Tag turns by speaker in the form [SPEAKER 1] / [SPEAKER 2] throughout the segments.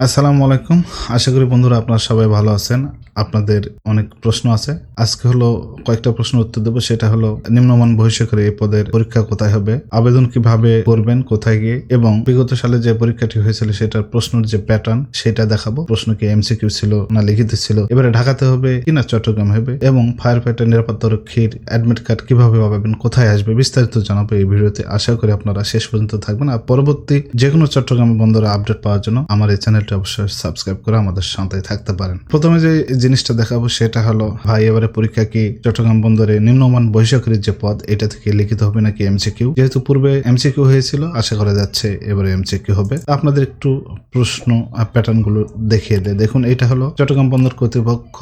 [SPEAKER 1] আসসালামু আলাইকুম। আশা করি বন্ধুরা আপনারা সবাই ভালো আছেন। আপনাদের অনেক প্রশ্ন আছে। আজকে হলো কয়েকটা প্রশ্ন উত্তর দেবো। সেটা হলো, নিম্নমান ভবিষ্যৎ এই পদের পরীক্ষা কোথায় হবে? আবেদন কীভাবে করবেন, কোথায় গিয়ে? এবং বিগত সালে যে পরীক্ষাটি হয়েছিল, সেটার প্রশ্নের যে প্যাটার্ন সেটা দেখাবো। প্রশ্ন কি এমসিকিউ ছিল না লিখিত ছিল? এবারে ঢাকাতে হবে কিনা চট্টগ্রাম হবে? এবং ফায়ার ফাইটার নিরাপত্তা রক্ষীর অ্যাডমিট কার্ড কীভাবে পাবেন, কোথায় আসবে? বিস্তারিত জানাব এই ভিডিওতে। আশা করি আপনারা শেষ পর্যন্ত থাকবেন। আর পরবর্তী যে কোনো চট্টগ্রামের বন্ধুরা আপডেট পাওয়ার জন্য আমার এই চ্যানেলটি অবশ্যই সাবস্ক্রাইব করে আমাদের সাথে থাকতে পারেন। প্রথমে যে জিনিসটা দেখাবো সেটা হলো, ভাই, এবারে পরীক্ষা কি চট্টগ্রাম বন্দরে নিম্নমান বৈশাখের যে পদ, এটা থেকে লিখিত হবে নাকি এমসিকিউ যেহেতু পূর্বে এমসিকিউ হয়েছিল, আশা করা যাচ্ছে এবারে এমসিকিউ হবে। আপনাদের একটু প্রশ্ন প্যাটার্নগুলো দেখিয়ে দেয়। দেখুন, এটা হলো চট্টগ্রাম বন্দর কর্তৃপক্ষ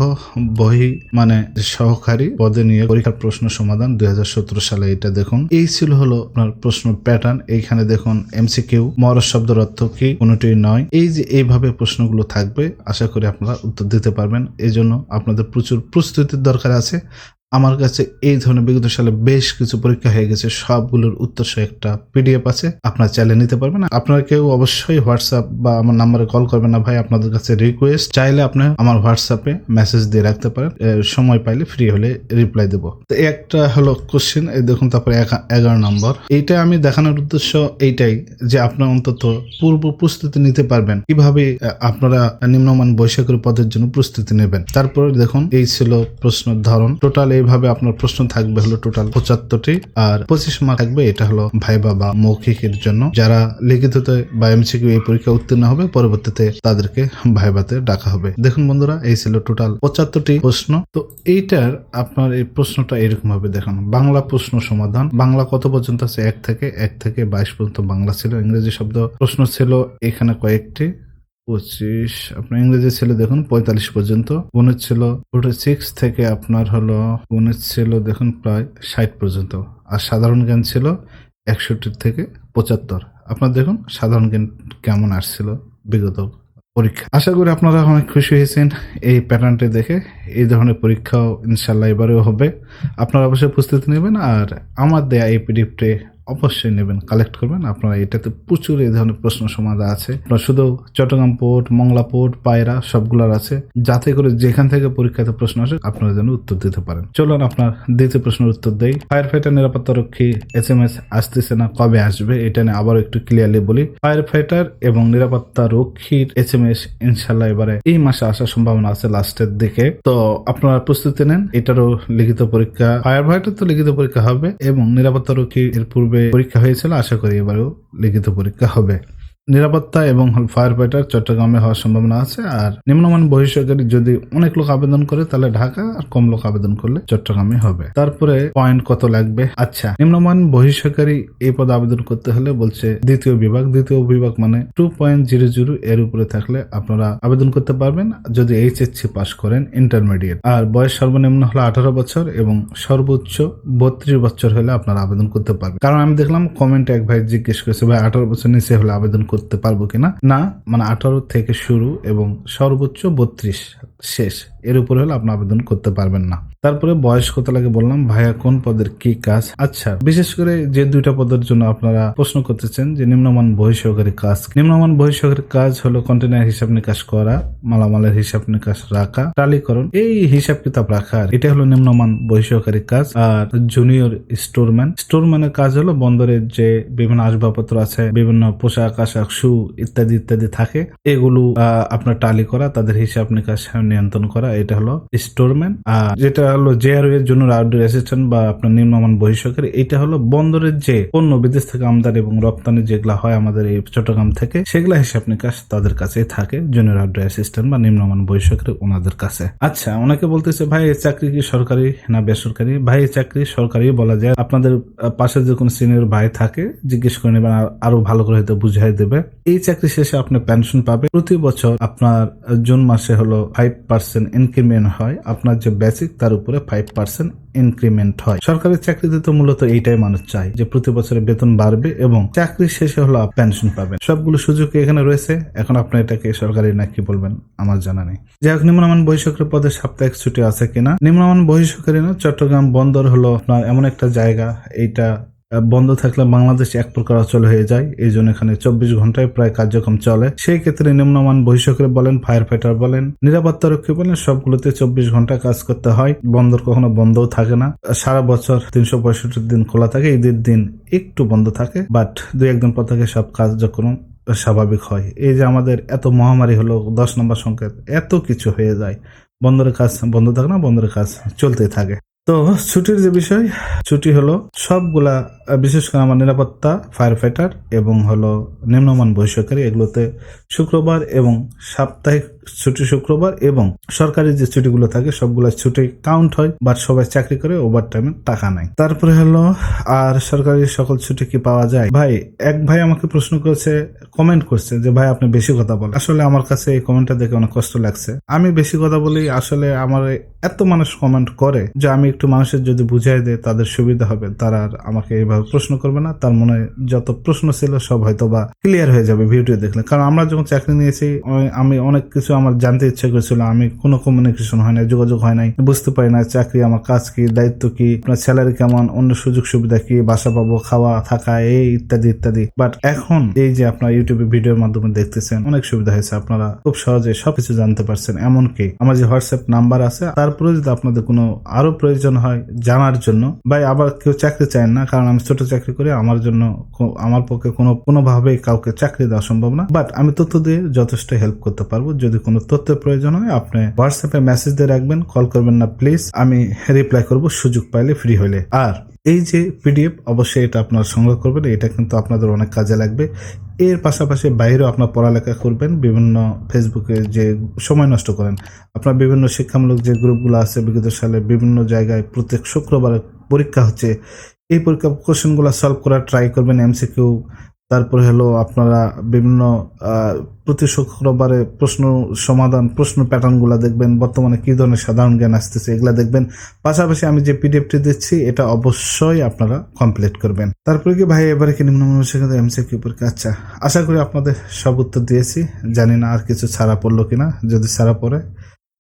[SPEAKER 1] বহি মানে সহকারী পদে নিয়ে পরীক্ষার প্রশ্ন সমাধান দুই হাজার সতেরো সালে এটা দেখুন। এই ছিল হলো আপনার প্রশ্ন প্যাটার্ন এইখানে দেখুন এমসিকিউ মরস শব্দের অর্থ কি? কোনোটি নয়। এই যে এইভাবে প্রশ্নগুলো থাকবে, আশা করি আপনারা উত্তর দিতে পারবেন। এই জন্য আপনাদের প্রচুর প্রস্তুতির দরকার আছে। আমার কাছে এই ধরনের বিগত সালে বেশ কিছু পরীক্ষা হয়ে গেছে। সবগুলোর উত্তর সহ একটা পিডিএফ আছে। আপনারা চাইলে নিতে পারবেন। আপনারা কেউ অবশ্যই হোয়াটসঅ্যাপ বা আমার নাম্বারে কল করবেন না ভাই। আপনাদের কাছে রিকোয়েস্ট চাইলে আপনি আমার হোয়াটসঅ্যাপে মেসেজ দিয়ে রাখতে পারেন। সময় পাইলে ফ্রি হলে রিপ্লাই দেবো। তো একটা হলো কোশ্চেন এই দেখুন তারপরে এগারো নম্বর। এইটা আমি দেখানোর উদ্দেশ্য এইটাই যে আপনার অন্তত পূর্ব প্রস্তুতি নিতে পারবেন। কীভাবে আপনারা নিম্নমান বৈশাখের পদের জন্য প্রস্তুতি নেবেন। তারপরে দেখুন, এই ছিল প্রশ্নের ধরন। টোটাল এইভাবে আপনার প্রশ্ন থাকবে হলো টোটাল পঁচাত্তরটি, আর পঁচিশ মার্ক থাকবে এটা হলো ভাইবা বা মৌখিকের জন্য। যারা লিখিততে বা এমসিকিউ এই পরীক্ষা উত্তীর্ণ হবে, পরবর্তীতে তাদেরকে ভাইবাতে ডাকা হবে। দেখুন বন্ধুরা, এই ছিল টোটাল পঁচাত্তরটি প্রশ্ন। তো এইটার আপনার এই প্রশ্নটা এরকম ভাবে দেখানো। বাংলা প্রশ্ন সমাধান। বাংলা কত পর্যন্ত আছে? এক থেকে এক থেকে বাইশ পর্যন্ত বাংলা ছিল। ইংরেজি শব্দ প্রশ্ন ছিল এখানে কয়েকটি। পঁচিশ। আপনার ইংরেজি ছিল দেখুন পঁয়তাল্লিশ পর্যন্ত। গণিত ছিল ফোর্টি সিক্স থেকে আপনার হলো গণিত ছিল দেখুন প্রায় ষাট পর্যন্ত। আর সাধারণ জ্ঞান ছিল একষট্টি থেকে পঁচাত্তর। আপনার দেখুন সাধারণ জ্ঞান কেমন আসছিল বিগত পরীক্ষা। আশা করি আপনারা অনেক খুশি হয়েছেন এই প্যাটার্নটি দেখে। এই ধরনের পরীক্ষাও ইনশাল্লাহ এবারেও হবে। আপনারা অবশ্যই প্রস্তুতি নেবেন আর আমার দেয়া এই পিডিএফটি অবশ্যই নেবেন কালেক্ট করবেন। আপনারা এটাতে প্রচুর এই ধরনের প্রশ্ন সমাধান আছে। আপনারা শুধু চট্টগ্রাম পোর্ট, মংলা পোর্ট, পায়রা সবগুলোর আছে। যাতে করে যেখান থেকে পরীক্ষাতে প্রশ্ন আসে, আপনারা যেন উত্তর দিতে পারেন। চলুন আপনার দ্বিতীয় প্রশ্নের উত্তর দেই। ফায়ার ফাইটার নিরাপত্তা রক্ষী এস এম এস আসতেছে না, কবে আসবে? এটা নিয়ে আবার একটু ক্লিয়ারলি বলি। ফায়ার ফাইটার এবং নিরাপত্তা রক্ষীর এস এম এস ইনশাল্লাহ এবারে এই মাসে আসার সম্ভাবনা আছে লাস্টের দিকে। তো আপনারা প্রস্তুতি নেন, এটারও লিখিত পরীক্ষা। ফায়ার ফাইটার তো লিখিত পরীক্ষা হবে এবং নিরাপত্তা রক্ষী এর পূর্বে পরীক্ষা হয়েছিল আশা করি এবারও লিখিত পরীক্ষা হবে। নিরাপত্তা এবং ফায়ার ফাইটার চট্টগ্রামে হওয়ার সম্ভাবনা আছে, আর নিম্নমান বহিষ্কারী যদি অনেক লোক আবেদন করে, তাহলে ঢাকা আর কম লোক আবেদন করলে চট্টগ্রামে হবে। তারপরে পয়েন্ট কত লাগবে? আচ্ছা নিম্নমান বহিষ্কারী এই পদে আবেদন করতে হলে বলছে দ্বিতীয় বিভাগ। দ্বিতীয় বিভাগ মানে টু পয়েন্ট জিরো জিরো এর উপরে থাকলে আপনারা আবেদন করতে পারবেন, যদি এইচএসসি পাস করেন ইন্টারমিডিয়েট আর বয়স সর্বনিম্ন হলো আঠারো বছর এবং সর্বোচ্চ বত্রিশ বছর হলে আপনারা আবেদন করতে পারবেন। কারণ আমি দেখলাম কমেন্ট এক ভাই জিজ্ঞেস করেছে, ভাই, আঠারো বছর নিচে হলে আবেদন করতে পারব কিনা? না মানে আঠারো থেকে শুরু এবং সর্বোচ্চ বত্রিশ শেষ। এর উপরে হলে আপনি আবেদন করতে পারবেন না। তারপরে বয়স কত লাগে বললাম, ভাইয়া, কোন পদের কি কাজ? আচ্ছা বিশেষ করে যে দুইটা পদের জন্য আপনারা প্রশ্ন করতেছেন যে নিম্নমান বহিঃসহকারী কাজ নিম্নমান বহিঃসহকারী কাজ হলো কন্টেনার হিসাব নিকাশ করা, মালামালের হিসাব নিকাশ রাখা, টালিকরণ, এই হিসাব কিতাব রাখা এটা হলো নিম্নমান বহিঃসহকারী কাজ। আর জুনিয়র স্টোরম্যান স্টোরম্যানের কাজ হলো বন্দরের যে বিভিন্ন আসবাবপত্র আছে, বিভিন্ন পোশাক, আশাক, শু ইত্যাদি ইত্যাদি থাকে। এগুলো আপনার টালি করা, তাদের হিসাব নিকাশ নিয়ন্ত্রণ করা এটা হলো স্টোরম্যান। আর যেটা হলো জেআরও এর জন্য আউটডোর অ্যাসিস্ট্যান্ট বা আপনার নিম্নমান বহিষ্কারী এটা হলো বন্দরের যে পণ্য বিদেশ থেকে আমদানি এবং রপ্তানি যেগুলা হয় আমাদের এই চট্টগ্রাম থেকে, সেগুলা হিসাব নিকাশ তাদের কাছেই থাকে জুনিয়র আউটডোর অ্যাসিস্ট্যান্ট বা নিম্নমান বহিষ্কারী ওনাদের কাছে। আচ্ছা অনেকে বলতেছে, ভাই, এই চাকরি কি সরকারি না বেসরকারি? ভাই, এই চাকরি সরকারি বলা যায়। আপনাদের পাশে যে কোনো সিনিয়র ভাই থাকে, জিজ্ঞেস করে নেবেন, আরও ভালো করে হয়তো বুঝাই দেবে। এই চাকরি শেষে আপনি পেনশন পাবে প্রতি বছর আপনার জুন মাসে হলো ফাইভ পার্সেন্ট ইনক্রিমেন্ট হয়, আপনার যে বেসিক তার উপরে ফাইভ পার্সেন্ট ইনক্রিমেন্ট হয়। সরকারি চাকরিতে তো মূলত এইটাই মানুষ চায় যে প্রতি বছরে বেতন বাড়বে এবং চাকরি শেষে হলো পেনশন পাবেন। সবগুলো সুযোগ এখানে রয়েছে? এখন আপনি এটাকে সরকারি না কি বলবেন? আমার জানা নেই। যাই হোক, নিম্নমান বহিষ্কারী পদে সাপ্তাহিক ছুটি আছে কিনা? নিম্নমান বহিষ্কারী চট্টগ্রাম বন্দর হলো আপনার এমন একটা জায়গা, এইটা বন্ধ থাকলে বাংলাদেশ এক প্রকার অচল হয়ে যায়। এই জন্য এখানে চব্বিশ ঘন্টায় প্রায় কার্যক্রম চলে। সেই ক্ষেত্রে নিম্নমান বহিষ্করে বলেন ফায়ার ফাইটার বলেন, নিরাপত্তা রক্ষী বলেন, সবগুলোতে চব্বিশ ঘণ্টা কাজ করতে হয়। বন্দর কখনো বন্ধও থাকে না। সারা বছর তিনশো পঁয়ষট্টি দিন খোলা থাকে, ঈদের দিন একটু বন্ধ থাকে বাট দুই একদিন পর থেকে সব কার্যক্রম স্বাভাবিক হয়। এই যে আমাদের এত মহামারী হলো, দশ নম্বর সংকেত, এত কিছু হয়ে যায়। বন্দরের কাজ বন্ধ থাকে না, বন্দরের কাজ চলতেই থাকে। তো ছুটির যে বিষয়, ছুটি হলো সবগুলা বিশেষ করে আমার নিরাপত্তা ফায়ার ফাইটার এবং হলো নিম্নমান বহিষ্কারী এগুলোতে শুক্রবার এবং সাপ্তাহিক ছুটি শুক্রবার এবং সরকারি যে ছুটিগুলো থাকে, সবগুলো ছুটি কাউন্ট হয় বাট সবাই চাকরি করে ওভার টাইমে টাকা নাই তারপরে হলো, আর সরকারি সকল ছুটি কি পাওয়া যায়? ভাই, এক ভাই আমাকে প্রশ্ন করেছে কমেন্ট করছে যে, ভাই, আপনি বেশি কথা বলেন। আসলে আমার কাছে এই কমেন্টটা দেখে অনেক কষ্ট লাগছে। আমি বেশি কথা বলি, আসলে আমার এত মানুষ কমেন্ট করে যে, আমি একটু মানুষের যদি বুঝাই দেয় তাদের সুবিধা হবে। তারা আর আমাকে এইভাবে প্রশ্ন করবে না। তার মনে যত প্রশ্ন ছিল, সব হয়তো বা ক্লিয়ার হয়ে যাবে ভিডিও দেখলে। কারণ আমরা যখন চাকরি নিয়েছি, আমি অনেক কিছু আমার জানতে ইচ্ছে করেছিল, আমি কোনো কমিউনিকেশন হয় নাই, যোগাযোগ হয় নাই, বুঝতে পারি না চাকরি আমার কাজ কি, দায়িত্ব কি, আপনার স্যালারি কেমন, অন্য সুযোগ সুবিধা কি, বাসা পাবো, খাওয়া, থাকা, এই ইত্যাদি ইত্যাদি। বাট এখন এই যে আপনার ইউটিউবে ভিডিওর মাধ্যমে দেখতেছেন, অনেক সুবিধা হয়েছে আপনারা খুব সহজে সবকিছু জানতে পারছেন। এমনকি আমার যে হোয়াটসঅ্যাপ নাম্বার আছে, তারপরে যদি আপনাদের কোনো আরও প্রয়োজন হয় জানার জন্য ভাই আবার কেউ চাকরি চায় না, কারণ আমি ছোট চাকরি করি, আমার জন্য আমার পক্ষে কোনো কোনোভাবেই কাউকে চাকরি দেওয়া সম্ভব না। বাট আমি তথ্য দিয়ে যথেষ্ট হেল্প করতে পারব, যদি কোনো তথ্যের প্রয়োজন হয়, আপনি হোয়াটসঅ্যাপে মেসেজ দিয়ে রাখবেন কল করবেন না প্লিজ আমি রিপ্লাই করব, সুযোগ পাইলে ফ্রি হলে আর এই যে পিডিএফ অবশ্যই এটা আপনারা সংগ্রহ করবেন, এটা কিন্তু আপনাদের অনেক কাজে লাগবে। এর পাশাপাশি বাইরেও আপনার পড়ালেখা করবেন, বিভিন্ন ফেসবুকে যে সময় নষ্ট করেন, আপনার বিভিন্ন শিক্ষামূলক যে গ্রুপগুলো আছে, বিগত সালে বিভিন্ন জায়গায় প্রত্যেক শুক্রবারে পরীক্ষা হচ্ছে, এই পরীক্ষা কোশ্চেনগুলো সলভ করার ট্রাই করবেন এমসিকিউ তারপরে হলো আপনারা বিভিন্ন প্রতি শুক্রবারে প্রশ্ন সমাধান, প্রশ্ন প্যাটার্নগুলো দেখবেন, বর্তমানে কী ধরনের সাধারণ জ্ঞান আসতেছে এগুলো দেখবেন। পাশাপাশি আমি যে পিডিএফটি দিচ্ছি, এটা অবশ্যই আপনারা কমপ্লিট করবেন। তারপরে কি ভাই, এবারে কি নিম্নমানের সেখানে এমসিকিউ পরীক্ষা? আচ্ছা আশা করি আপনাদের সব উত্তর দিয়েছি। জানি না আর কিছু ছাড়া পড়ল কিনা। যদি ছাড়া পড়ে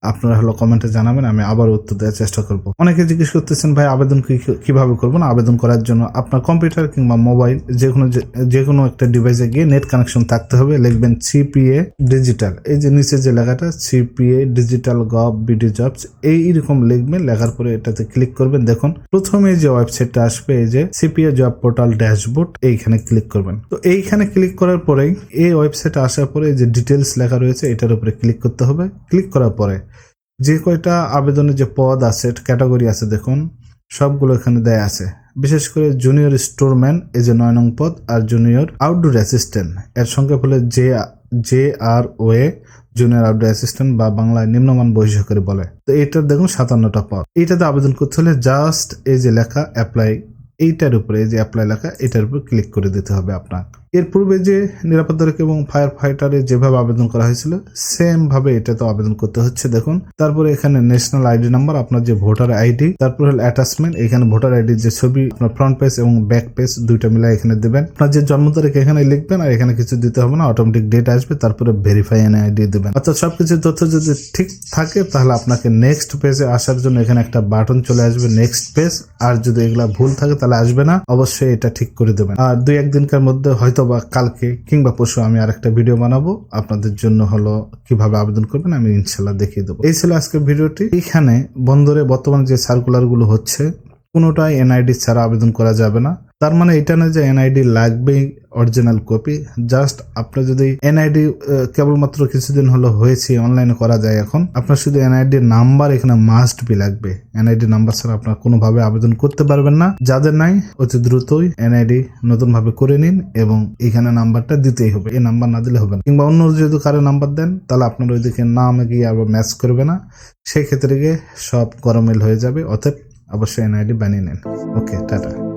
[SPEAKER 1] আপনারা হলো কমেন্টে জানাবেন, আমি আবার উত্তর দেওয়ার চেষ্টা করব। অনেকে জিজ্ঞেস করতেছেন, ভাই, আবেদন কীভাবে করব না? আবেদন করার জন্য আপনার কম্পিউটার কিংবা মোবাইল যে কোনো যে- কোনো একটা ডিভাইসে গিয়ে নেট কানেকশন থাকতে হবে। লিখবেন সিপিএ ডিজিটাল। এই যে নিচে যে লেখাটা, CPA digital gov BD jobs, এই এইরকম লিখবেন। লেখার পরে এটাতে ক্লিক করবেন। দেখুন, প্রথমে যে ওয়েবসাইটটা আসবে, এই যে সিপিএ জব পোর্টাল ড্যাশবোর্ড, এইখানে ক্লিক করবেন। তো এইখানে ক্লিক করার পরেই, এই ওয়েবসাইটে আসার পরে যে ডিটেলস লেখা রয়েছে, এটার উপরে ক্লিক করতে হবে। ক্লিক করার পরে যে কয়টা আবেদনের যে পদ আছে ক্যাটাগরি আছে, দেখুন, সবগুলো এখানে দেয়া আছে। বিশেষ করে জুনিয়র স্টোরম্যান, এই যে নয় নং পদ, আর জুনিয়র আউটডোর অ্যাসিস্ট্যান্ট। এর সঙ্গে হলে J J R O A, junior outdoor assistant বা বাংলায় নিম্নমান বহিষ্কারী বলে। তো এইটার দেখুন, সাতান্নটা পদ। এইটাতে আবেদন করতে হলে জাস্ট এই যে লেখা অ্যাপ্লাই এইটার উপরে, এই যে অ্যাপ্লাই লেখা এটার উপর ক্লিক করে দিতে হবে আপনার এর পূর্বে যে নিরাপত্তারক্ষী এবং ফায়ার ফাইটারে যেভাবে আবেদন করা হয়েছিল সেম ভাবে এটাতে আবেদন করতে হচ্ছে, দেখুন। তারপরে এখানে ন্যাশনাল আইডি নাম্বার আপনার যে ভোটার আইডি তারপর হল অ্যাটাচমেন্ট এখানে ভোটার আইডির যে ছবি, আপনার ফ্রন্ট পেজ এবং ব্যাক পেজ দুইটা মিলাই এখানে দেবেন। আপনার যে জন্ম তারিখ এখানে লিখবেন আর এখানে কিছু দিতে হবে না অটোমেটিক ডেট আসবে, তারপরে ভেরিফাই এন আইডি দেবেন। অর্থাৎ সবকিছু তথ্য যদি ঠিক থাকে, তাহলে আপনাকে নেক্সট পেজে আসার জন্য এখানে একটা বাটন চলে আসবে নেক্সট পেজ আর যদি এগুলা ভুল থাকে, তাহলে আসবে না, অবশ্যই এটা ঠিক করে দেবেন। আর দুই একদিনকার মধ্যে হয়তো বা কালকে কিংবা পরশু আমি আরেকটা ভিডিও বানাবো। আপনাদের জন্য হলো কীভাবে আবেদন করবেন আমি ইনশাল্লাহ দেখিয়ে দেবো। এই ছিল আজকের ভিডিওটি। এখানে বন্দরে বর্তমানে যে সার্কুলারগুলো হচ্ছে, কোনোটাই এনআইডি ছাড়া আবেদন করা যাবে না। তার মানে এটা না যে এনআইডি লাগবেই অরিজিনাল কপি জাস্ট আপনার যদি এনআইডি কেবলমাত্র কিছুদিন হলো হয়েছে অনলাইনে করা যায় এখন, আপনার শুধু এনআইডি নাম্বার এখানে মাস্ট বি লাগবে। এনআইডি নাম্বার ছাড়া আপনার কোনোভাবে আবেদন করতে পারবেন না। যাদের নাই, অতি দ্রুতই এনআইডি নতুন ভাবে করে নিন এবং এখানে নাম্বারটা দিতেই হবে। এই নাম্বার না দিলে হবে না। কিংবা অন্য যদি কারও নাম্বার দেন, তাহলে আপনার ওইদিকে নাম গিয়ে আবার ম্যাচ করবে না। সেই ক্ষেত্রে গিয়ে সব গরমিল হয়ে যাবে, অতএব অবশ্যই এনআইডি বানিয়ে নেন। Okay tata.